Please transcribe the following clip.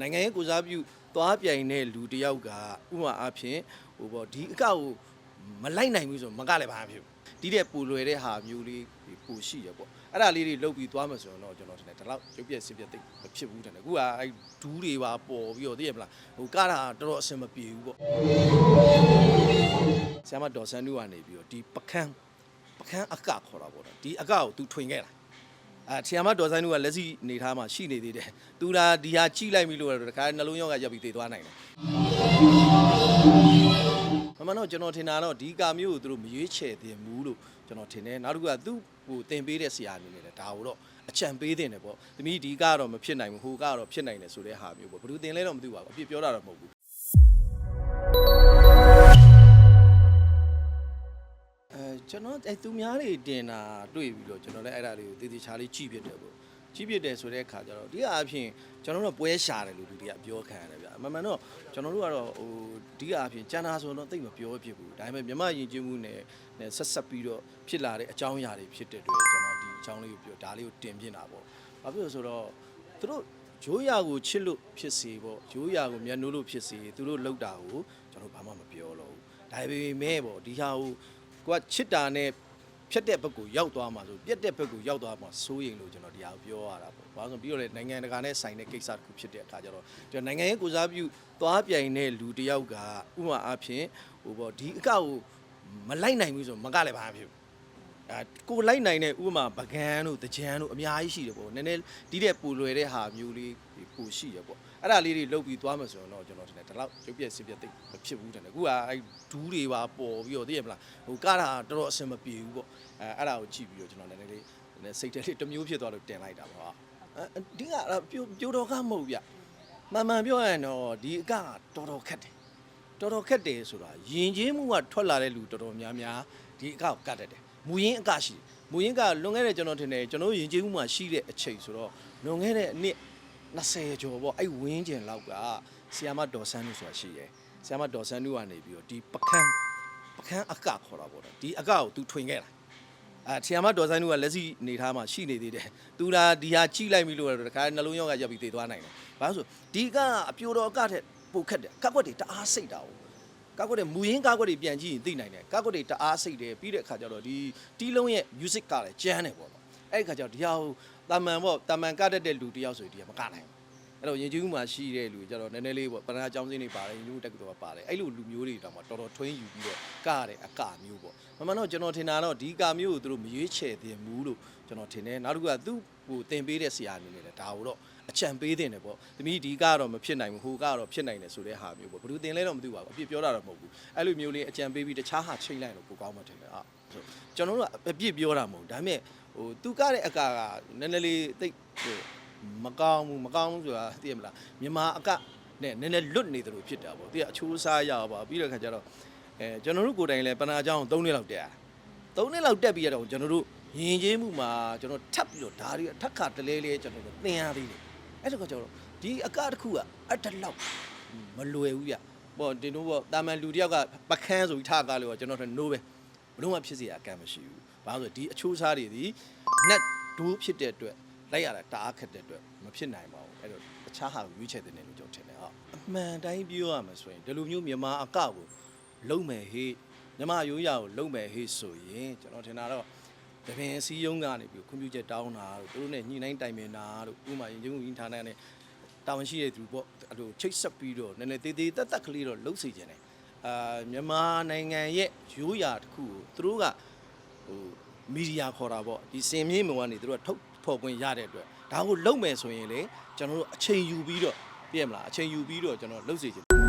နိုင်ငံရေးကိုစားပြုသွားပြိုင်တဲ့လူတစ်ယောက်ကဥပမာအားဖြင့်ဟိုပေါ့ဒီအကောက်ကိုမလိုက်နိုင်ဘူးဆိုမကလည်းဘာမှမဖြစ်ဘူးဒီတဲ့ပူလွယ်တဲ့ဟာမျိုးလေးပူရှိရပေါ့အဲ့ဒါလေးတွေလုတ်ပြီးသွားမှဆိုရင်တော့ကျွန်တော်ထင်တယ်ဒီလောက်ရုပ်ပြက်စင်ပြက်သိပ်မဖြစ်ဘူးထင်တယ်အခုကအဲ့ဒူးတွေပါပေါ်ပြီးတော့သိရမလားဟိုကားတာတော်တော်အဆင်မပြေဘူးပေါ့ဆရာမဒေါ်ဆန်းနူကနေပြီးတော့ဒီပကန်းပကန်းအကခေါ်တာပေါ့နော်ဒီအကကို तू ထွင်ခဲ့တာ အဲဆီယာမဒေါ်ဆိုင်တို့ကလက်စီနေထားမှာရှိနေသေးတယ်။သူလာဒီဟာချိလိုက်ပြီလို့တော့တခါနှလုံးရောဂါရပ်ပြီးသေသွားနိုင်တယ်။မမတော့ကျွန်တော်ထင်တာတော့ဒီကာမျိုးကိုသူတို့မရွေးချယ်သင့်ဘူးလို့ကျွန်တော်ထင်တယ်။နောက်တစ်ခုကသူ့ဟိုတင်ပေးတဲ့ဆရာအနေနဲ့လည်းဒါကိုတော့အချံပေးတင်တယ်ပေါ့။သမီးဒီကတော့မဖြစ်နိုင်ဘူးဟိုကတော့ဖြစ်နိုင်တယ်ဆိုတဲ့ဟာမျိုးပေါ့။ဘယ်သူတင်လဲတော့မသိပါဘူး။အပြစ်ပြောတာတော့မဟုတ်ဘူး။ ကျွန်တော်အဲသူများတွေတင်တာတွေ့ပြီးတော့ကျွန်တော်လည်းအဲ့ဒါလေးကိုတည်တည်ချာလေးကြည့်ဖြစ်တယ်ပေါ့ကြည့်ဖြစ်တယ်ဆိုတဲ့အခါကျတော့ဒီကအဖြစ်ကျွန်တော်တို့ကပွဲရှာတယ်လို့လူတွေကပြောခံရတယ်ဗျအမှန်မှန်တော့ကျွန်တော်တို့ကတော့ဟိုဒီကအဖြစ်ကျန်တာဆိုတော့တိတ်မပြောဖြစ်ဘူးဒါပေမဲ့မြမယဉ်ကျေးမှုနဲ့နဲ့ဆက်ဆက်ပြီးတော့ဖြစ်လာတဲ့အကြောင်းအရာတွေဖြစ်တဲ့အတွက်ကျွန်တော်ဒီအကြောင်းလေးကိုပြောဒါလေးကိုတင်ပြတာပေါ့ဘာဖြစ်လို့ဆိုတော့သူတို့ရိုးရာကိုချစ်လို့ဖြစ်စေပေါ့ရိုးရာကိုမျက်နှိုးလို့ဖြစ်စေသူတို့လောက်တာကိုကျွန်တော်ဘာမှမပြောတော့ဘူးဒါပေမဲ့ပေါ့ဒီဟာကို ကိုကချစ်တာနဲ့ဖြတ်တဲ့ဘက်ကိုရောက်သွားမှာဆိုပြက်တဲ့ဘက်ကိုရောက်သွားမှာစိုးရင်လို့ကျွန်တော်တရားကိုပြောရတာပေါ့။ဘာလို့လဲဆိုပြီးတော့လေနိုင်ငံတကာနဲ့ဆိုင်တဲ့ကိစ္စတစ်ခုဖြစ်တဲ့အခါကျတော့ကျွန်တော်နိုင်ငံရေးကိုစားပြုသွားပြိုင်တဲ့လူတစ်ယောက်ကဥပမာအားဖြင့်ဟိုပေါ့ဒီအကောက်ကိုမလိုက်နိုင်ဘူးဆိုမကလည်းဘာမှဖြစ်ဘူး။ အဲကိုလိုက်နိုင်တဲ့ဥပမာပကန်းတို့တကြံတို့အများကြီးရှိတယ်ပေါ့။နည်းနည်းဒီတဲ့ပူလွယ်တဲ့ဟာမျိုးလေးပူရှိရပေါ့။အဲ့ဒါလေးတွေလုတ်ပြီးသွားမှဆိုရင်တော့ကျွန်တော်ထင်တယ်ဒီလောက်ရုပ်ပြက်စင်ပြက်သိပ်မဖြစ်ဘူးထင်တယ်။အခုကအဲ့ဒူးတွေပါပေါ်ပြီးတော့သိရမလား။ဟိုကားတာတော်တော်အဆင်မပြေဘူးပေါ့။အဲအဲ့ဒါကိုကြည့်ပြီးတော့ကျွန်တော်နည်းနည်းလေးနည်းနည်းစိတ်ထဲလေးတစ်မျိုးဖြစ်သွားလို့တင်လိုက်တာပေါ့။အဲဒီကအဲ့ပြိုပြိုတော်ကမဟုတ်ဗျ။မှန်မှန်ပြောရရင်တော့ဒီအကကတော်တော်ခက်တယ်။တော်တော်ခက်တယ်ဆိုတာယဉ်ကျေးမှုကထွက်လာတဲ့လူတော်တော်များများဒီအကောက်ကတ်တတ်တယ် မူရင်းအကရှိတယ်မူရင်းကလွန်ခဲ့တဲ့ကျွန်တော်ထင်တယ်ကျွန်တော်ယဉ်ကျေးမှုမှာရှိတဲ့အချိန်ဆိုတော့လွန်ခဲ့တဲ့အနှစ်20ကျော်ပေါ့အဲ့ဝင်းကျင်လောက်ကဆီယာမဒေါ်ဆန်းနုဆိုတာရှိတယ်ဆီယာမဒေါ်ဆန်းနုကနေပြီးတော့ဒီပကန်းပကန်းအကခေါ်တာပေါ့နော်ဒီအကကို तू ထွင်ခဲ့တာအဲဆီယာမဒေါ်ဆိုင်တို့ကလက်စီနေထားမှာရှိနေသေးတယ်။သူလာဒီဟာချိလိုက်ပြီလို့တော့တခါနှလုံးရောဂါရပ်ပြီးသေသွားနိုင်တယ်။ဘာလို့ဆိုဒီကအပြိုတော်အကထက်ပိုခက်တယ်။ကက်ကွက်တွေတအားစိတ်တာ哦။က က်ကွက်တွေမူရင်းကက်ကွက်တွေပြန်ကြည့်ရင်သိနိုင်တယ်။ကက်ကွက်တွေတအားစိတ်တယ်ပြီးတဲ့အခါကျတော့ဒီတီးလုံးရဲ့ music ကလည်းကျန်းတယ်ပေါ့နော်။အဲ့ဒီအခါကျတော့ဒီဟာကိုတာမန်ပေါ့တာမန်ကတတ်တဲ့လူတယောက်ဆိုရင်ဒီကမကနိုင်ဘူး။အဲ့တော့ရင်ကျူးမှာရှိတဲ့လူကျတော့နည်းနည်းလေးပေါ့ပဏာအကြောင်းစင်းတွေပါတယ်ရင်ကျူးတက်ကတော်ပါတယ်အဲ့လိုလူမျိုးတွေတောင်မှတော်တော်ထွင်းယူပြီးတော့ကရတဲ့အကမျိုးပေါ့မမှန်တော့ကျွန်တော်ထင်တာတော့ဒီကမျိုးကိုသူတို့မရွေးချယ်သင့်ဘူးလို့ကျွန်တော်ထင်တယ်နောက်တစ်ခုကသူ့ဟိုတင်ပေးတဲ့ဆရာအနေနဲ့လည်းဒါကိုတော့ အချံပေးတင်တယ်ပေါ့သမီးဒီကတော့မဖြစ်နိုင်ဘူးဟိုကတော့ဖြစ်နိုင်တယ်ဆိုတဲ့ဟာမျိုးပေါ့ဘယ်သူတင်လဲတော့မသိပါဘူးအပြစ်ပြောတာတော့မဟုတ်ဘူးအဲ့လိုမျိုးလေးအချံပေးပြီးတခြားဟာချိန်လိုက်တော့ကိုကောင်းမှထင်တယ်ဟာဆိုကျွန်တော်တို့ကအပြစ်ပြောတာမဟုတ်ဘူးဒါပေမဲ့ဟိုသူကတဲ့အကာကနည်းနည်းလေးသိပ်ဟိုမကောင်းဘူးမကောင်းဘူးဆိုတာသိရမလားမြန်မာအကနဲ့နည်းနည်းလွတ်နေတယ်လို့ဖြစ်တာပေါ့သိရအချိုးစားရပါပြီးတော့ခါကျတော့အဲကျွန်တော်တို့ကိုယ်တိုင်လည်းပနာအကြောင်း3နှစ်လောက်တက်ရ3နှစ်လောက်တက်ပြီးရတော့ကျွန်တော်တို့ယဉ်ကျေးမှုမှာကျွန်တော်ထပ်ပြီးတော့ဓာရီထက်ခါတလဲလဲကျွန်တော်တို့သင်ရသေးတယ် အဲ့ဒါကကျတော့ဒီအကတစ်ခုကအတလောက်မလွယ်ဘူးဗျပေါ့တင်တို့ပေါ့တာမန်လူတယောက်ကပခန်းဆိုပြီးထားကားလို့ကျွန်တော်တို့ no ပဲဘလို့မှဖြစ်စေရအကမရှိဘူးဘာလို့လဲဒီအချိုးစားတွေဒီနက်ဒိုးဖြစ်တဲ့အတွက်လိုက်ရတာတအားခက်တဲ့အတွက်မဖြစ်နိုင်ပါဘူးအဲ့တော့တခြားဟာရွေးချယ်တဲ့နေလို့ကျွန်တော်ထင်တယ်ဟုတ်အမှန်တိုင်းပြောရမှာဆိုရင်ဒီလိုမျိုးမြန်မာအကကိုလုံးမယ်ဟေးမြန်မာရိုးရာကိုလုံးမယ်ဟေးဆိုရင်ကျွန်တော်ထင်တာတော့ တပင်စီးယုံကနေပြီးခွင့်ပြုချက်တောင်းတာတို့သူတို့နဲ့ညှိနှိုင်းတိုင်ပင်တာတို့ဥပမာရင်ကျုံဝင်ဌာနနဲ့တာဝန်ရှိတဲ့သူပေါ့အဲ့လိုချိတ်ဆက်ပြီးတော့နည်းနည်းသေးသေးတက်တက်ကလေးတော့လှုပ်စေခြင်းတယ်အာမြန်မာနိုင်ငံရဲ့ရိုးရာတစ်ခုကိုသူတို့ကဟိုမီဒီယာခေါ်တာပေါ့ဒီစင်မြေမုံကနေသူတို့ကထုတ်ဖော်ခွင့်ရတဲ့အတွက်ဒါကိုလုံမယ်ဆိုရင်လေကျွန်တော်တို့အချိန်ယူပြီးတော့ပြည့်မလားအချိန်ယူပြီးတော့ကျွန်တော်လှုပ်စေချင်